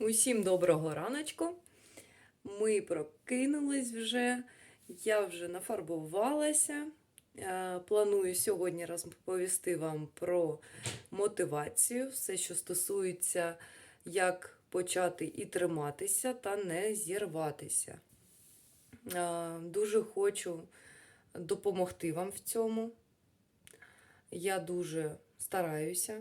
Усім доброго раночку. Ми прокинулись вже. Я вже нафарбувалася. Е, Планую сьогодні розповісти вам про мотивацію, все, що стосується, як почати і триматися, та не зірватися. Е, Дуже хочу допомогти вам в цьому. Я дуже стараюся.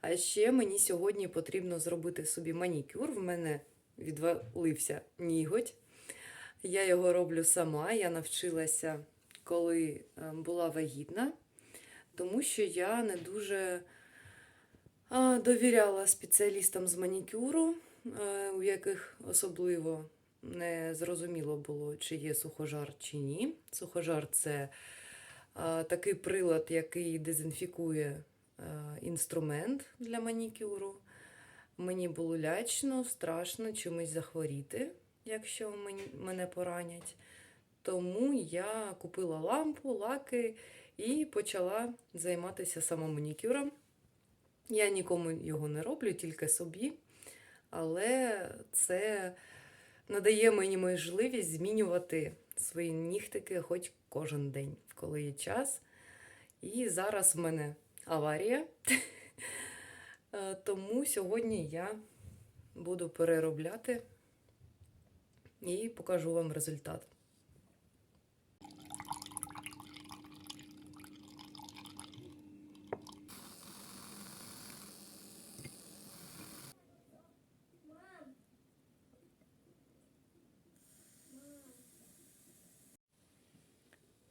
А ще мені сьогодні потрібно зробити собі манікюр. В мене відвалився ніготь. Я його роблю сама. Я навчилася, коли е, була вагітна, тому що я не дуже довіряла спеціалістам з манікюру, е, у яких особливо не зрозуміло було, чи є сухожар чи ні. Сухожар це такий прилад, який дезінфікує інструмент для манікюру. Мені було лячно, страшно чимось захворіти, якщо мене поранять. Тому я купила лампу, лаки і почала займатися самоманікюром. Я нікому його не роблю, тільки собі. Але це надає мені можливість змінювати свої нігтики хоч кожен день, коли є час. І зараз в мене аварія. Е, Тому сьогодні я буду переробляти і покажу вам результат.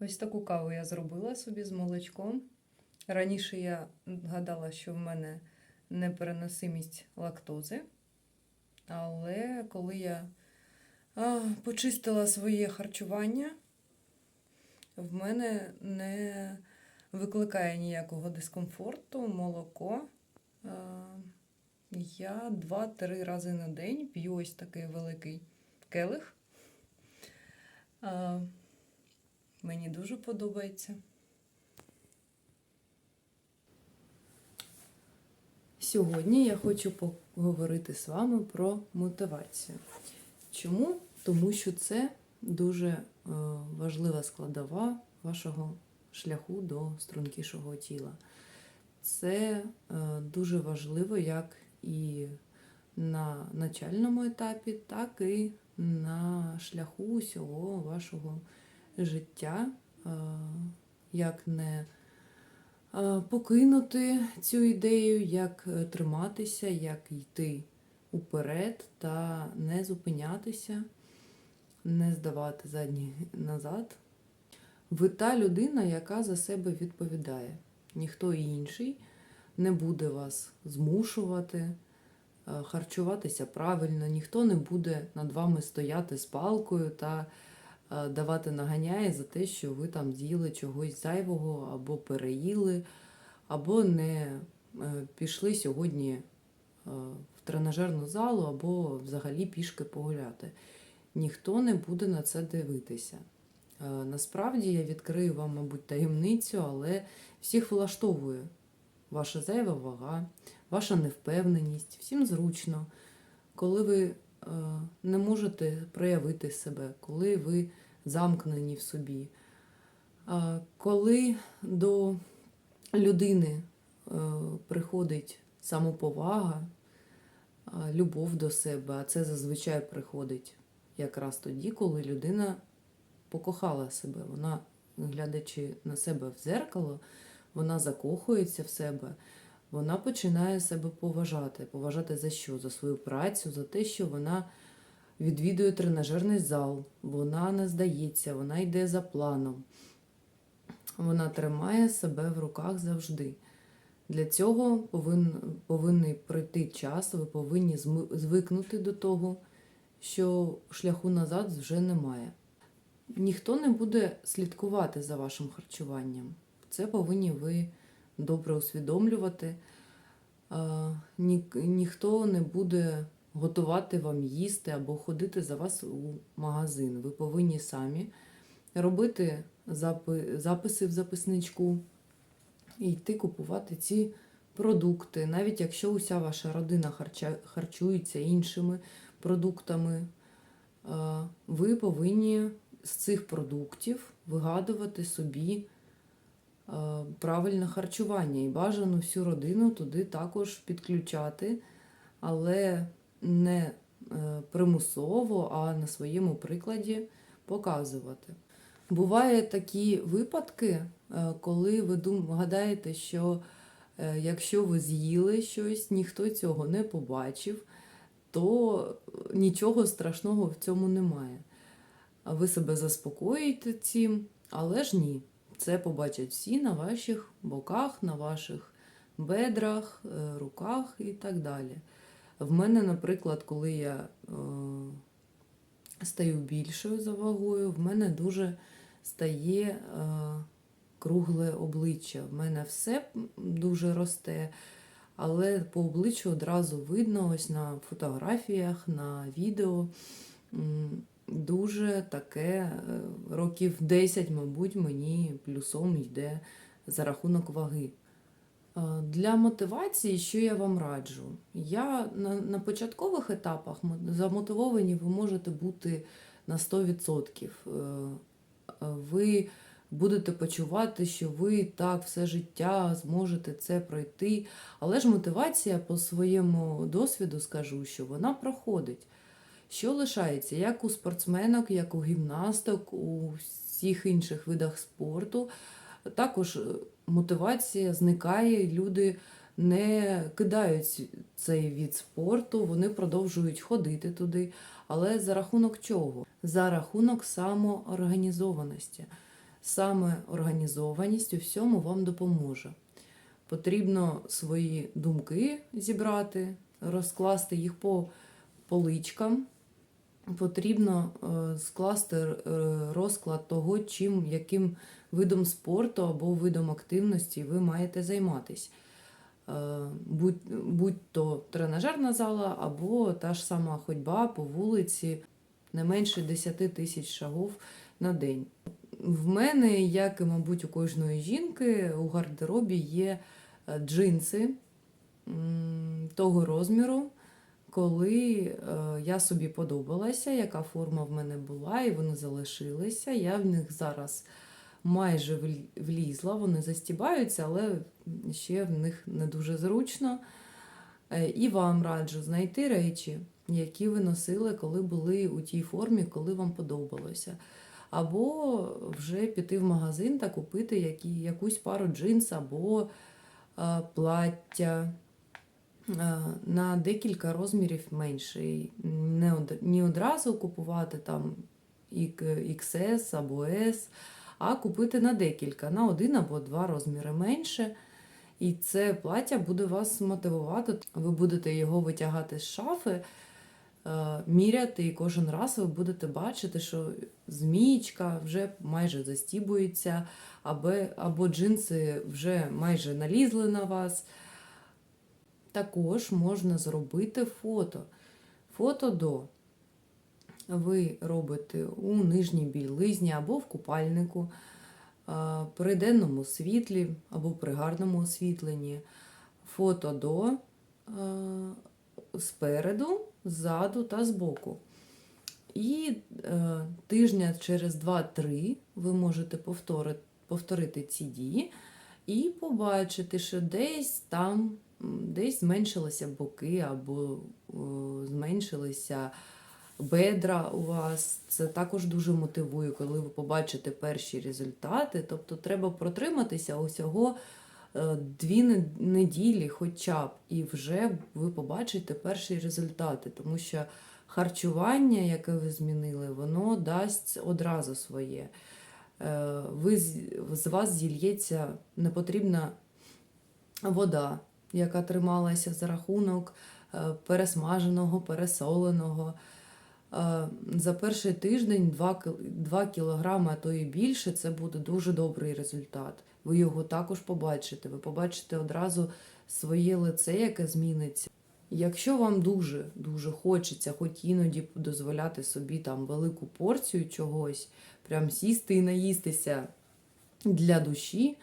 Ось таку каву я зробила собі з молочком. Раніше я гадала, що в мене непереносимість лактози. Але коли я почистила своє харчування, в мене не викликає ніякого дискомфорту молоко. Я 2-3 рази на день п'ю ось такий великий келих. Мені дуже подобається. Сьогодні я хочу поговорити з вами про мотивацію. Чому? Тому що це дуже е, важлива складова вашого шляху до стрункішого тіла. Це е, дуже важливо як і на начальному етапі, так і на шляху усього вашого життя, е, як не покинути цю ідею, як е, триматися, як йти уперед та не зупинятися, не здавати задні назад. Ви та людина, яка за себе відповідає. Ніхто інший не буде вас змушувати е, харчуватися правильно, ніхто не буде над вами стояти з палкою та е, давати наганяє за те, що ви там з'їли чогось зайвого, або переїли, або не е, пішли сьогодні е, в тренажерну залу, або взагалі пішки погуляти. Ніхто не буде на це дивитися. Е, Насправді я відкрию вам, мабуть, таємницю, але всіх влаштовує ваша зайва вага, ваша невпевненість, всім зручно, коли ви е, не можете проявити себе, коли ви замкнені в собі. Коли до людини е, приходить самоповага, любов до себе, а це зазвичай приходить якраз тоді, коли людина покохала себе. Вона, глядячи на себе в зеркало, вона закохується в себе, вона починає себе поважати. Поважати за що? За свою працю, за те, що вона відвідує тренажерний зал, вона не здається, вона йде за планом. Вона тримає себе в руках завжди. Для цього повин, повинний пройти час, ви повинні звикнути до того, що шляху назад вже немає. Ніхто не буде слідкувати за вашим харчуванням. Це повинні ви добре усвідомлювати. Ні, ніхто не буде готувати вам їсти або ходити за вас у магазин. Ви повинні самі робити записи в записничку і йти купувати ці продукти, навіть якщо уся ваша родина харчується іншими продуктами, ви повинні з цих продуктів вигадувати собі правильне харчування. І бажано всю родину туди також підключати, але не е, примусово, а на своєму прикладі показувати. Бувають такі випадки, е, коли ви гадаєте, що е, якщо ви з'їли щось, ніхто цього не побачив, то нічого страшного в цьому немає. Ви себе заспокоїте цим, але ж ні. Це побачать всі на ваших боках, на ваших бедрах, руках і так далі. В мене, наприклад, коли я е, стаю більшою за вагою, в мене дуже стає е, кругле обличчя. В мене все дуже росте, але по обличчю одразу видно, ось на фотографіях, на відео. Дуже таке е, років 10, мабуть, мені плюсом йде за рахунок ваги. Е, Для мотивації, що я вам раджу? Я на, на початкових етапах замотивовані ви можете бути на 100%. Е, е, Ви будете почувати, що ви так все життя зможете це пройти. Але ж мотивація по своєму досвіду скажу, що вона проходить. Що лишається, як у спортсменок, як у гімнасток, у всіх інших видах спорту. Також е, мотивація зникає, люди не кидають цей від спорту, вони продовжують ходити туди. Але за рахунок чого? За рахунок самоорганізованості. Саме організованість у всьому вам допоможе. Потрібно свої думки зібрати, розкласти їх по поличкам. Потрібно е, скласти е, розклад того, чим, яким видом спорту або видом активності ви маєте займатися. Е, Будь, будь то тренажерна зала, або та ж сама ходьба по вулиці не менше 10 тисяч шагів на день. В мене, як і, мабуть, у кожної жінки, у гардеробі є джинси того розміру, коли е, я собі подобалася, яка форма в мене була, і вони залишилися. Я в них зараз майже влізла, вони застібаються, але ще в них не дуже зручно. Е, І вам раджу знайти речі, які ви носили, коли були у тій формі, коли вам подобалося. Або вже піти в магазин та купити які, якусь пару джинс або е, плаття на декілька розмірів менше. Не одразу купувати там XS або S, а купити на декілька, на один або два розміри менше. І це плаття буде вас мотивувати. Ви будете його витягати з шафи, е, міряти, і кожен раз ви будете бачити, що змієчка вже майже застібується, або, або джинси вже майже налізли на вас. Також можна зробити фото. Фото до. Ви робите у нижній білизні або в купальнику, при денному світлі або при гарному освітленні. Фото до спереду, ззаду та збоку. І е, тижня через 2-3 ви можете повторити, повторити ці дії і побачити, що десь там десь зменшилися боки або зменшилися бедра у вас. Це також дуже мотивує, коли ви побачите перші результати. Тобто треба протриматися усього е, дві неділі хоча б, і вже ви побачите перші результати, тому що харчування, яке ви змінили, воно дасть одразу своє. Е, Ви, з вас зільється непотрібна вода, яка трималася за рахунок е, пересмаженого, пересоленого. Е, За перший тиждень 2, 2 кілограми, а то і більше, це буде дуже добрий результат. Ви його також побачите. Ви побачите одразу своє лице, яке зміниться. Якщо вам дуже дуже хочеться, хоч іноді дозволяти собі там велику порцію чогось, прям сісти і наїстися для душі,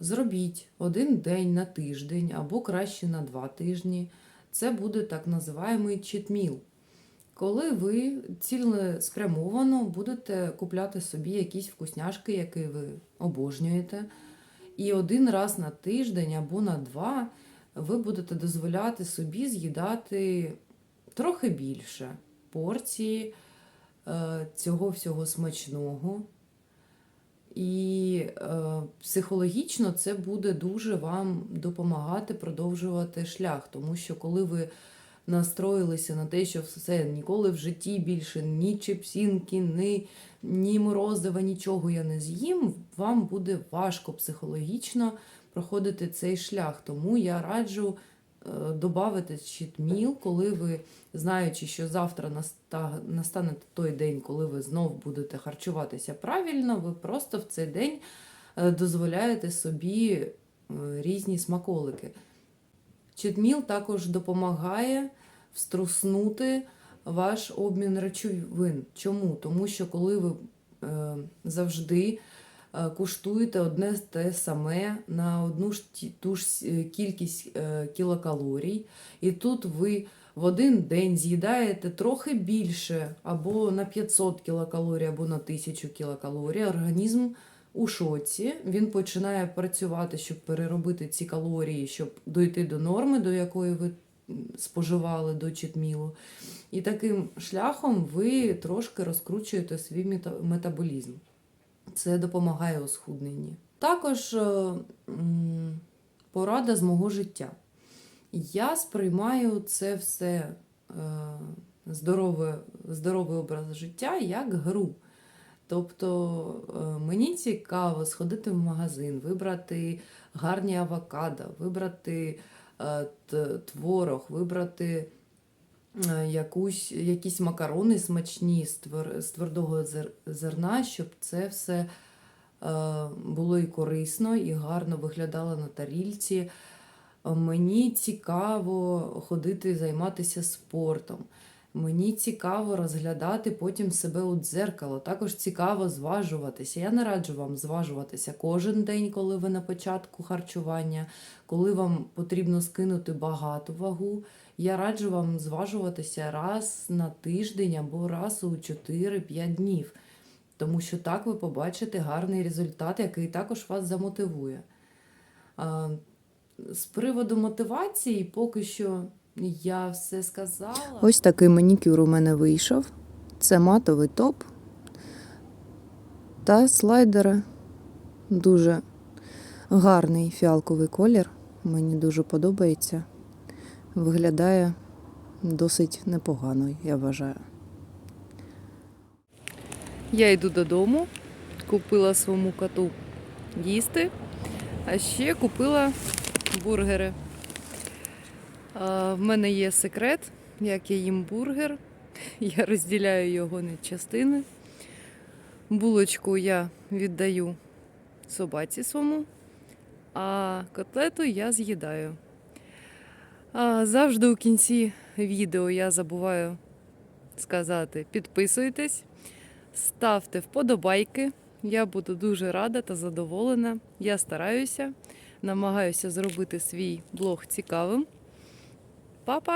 Зробіть один день на тиждень або краще на два тижні. Це буде так називаємий читміл. Коли ви цілеспрямовано будете купляти собі якісь вкусняшки, які ви обожнюєте, і один раз на тиждень або на два ви будете дозволяти собі з'їдати трохи більше порції е, цього всього смачного. І е, психологічно це буде дуже вам допомагати продовжувати шлях, тому що коли ви настроїлися на те, що все ніколи в житті більше ні чіпсінки, ні, ні морозива, нічого я не з'їм, вам буде важко психологічно проходити цей шлях. Тому я раджу додати читміл, коли ви, знаючи, що завтра настане той день, коли ви знов будете харчуватися правильно, ви просто в цей день е, дозволяєте собі е, різні смаколики. Читміл також допомагає вструснути ваш обмін речовин. Чому? Тому що коли ви е, завжди е, куштуєте одне те саме на одну ж ту ж е, кількість е, кілокалорій, і тут ви в один день з'їдаєте трохи більше або на 500 кілокалорій, або на 1000 кілокалорій, організм у шоці. Він починає працювати, щоб переробити ці калорії, щоб дойти до норми, до якої ви споживали до читмілу. І таким шляхом ви трошки розкручуєте свій мета- метаболізм. Це допомагає у схудненні. Також е, порада з мого життя. Я сприймаю це все е, здорове, здоровий образ життя як гру. Тобто е, мені цікаво сходити в магазин, вибрати гарні авокадо, вибрати творог, вибрати якусь, якісь макарони смачні з твер- з твердого зерна, щоб це все е, було і корисно, і гарно виглядало на тарільці. Е, Мені цікаво ходити займатися спортом. Мені цікаво розглядати потім себе у дзеркало. Також цікаво зважуватися. Я не раджу вам зважуватися кожен день, коли ви на початку харчування, коли вам потрібно скинути багату вагу. Я раджу вам зважуватися раз на тиждень або раз у 4-5 днів. Тому що так ви побачите гарний результат, який також вас замотивує. З приводу мотивації, поки що я все сказала. Ось такий манікюр у мене вийшов. Це матовий топ та слайдери. Дуже гарний фіалковий колір. Мені дуже подобається. Виглядає досить непогано, я вважаю. Я йду додому, купила своєму коту їсти, а ще купила бургери. А, В мене є секрет, як я їм бургер. Я розділяю його на частини. Булочку я віддаю собаці своєму, а котлету я з'їдаю. А Завжди у кінці відео я забуваю сказати: підписуйтесь, ставте вподобайки. Я буду дуже рада та задоволена. Я стараюся, намагаюся зробити свій блог цікавим. Па-па!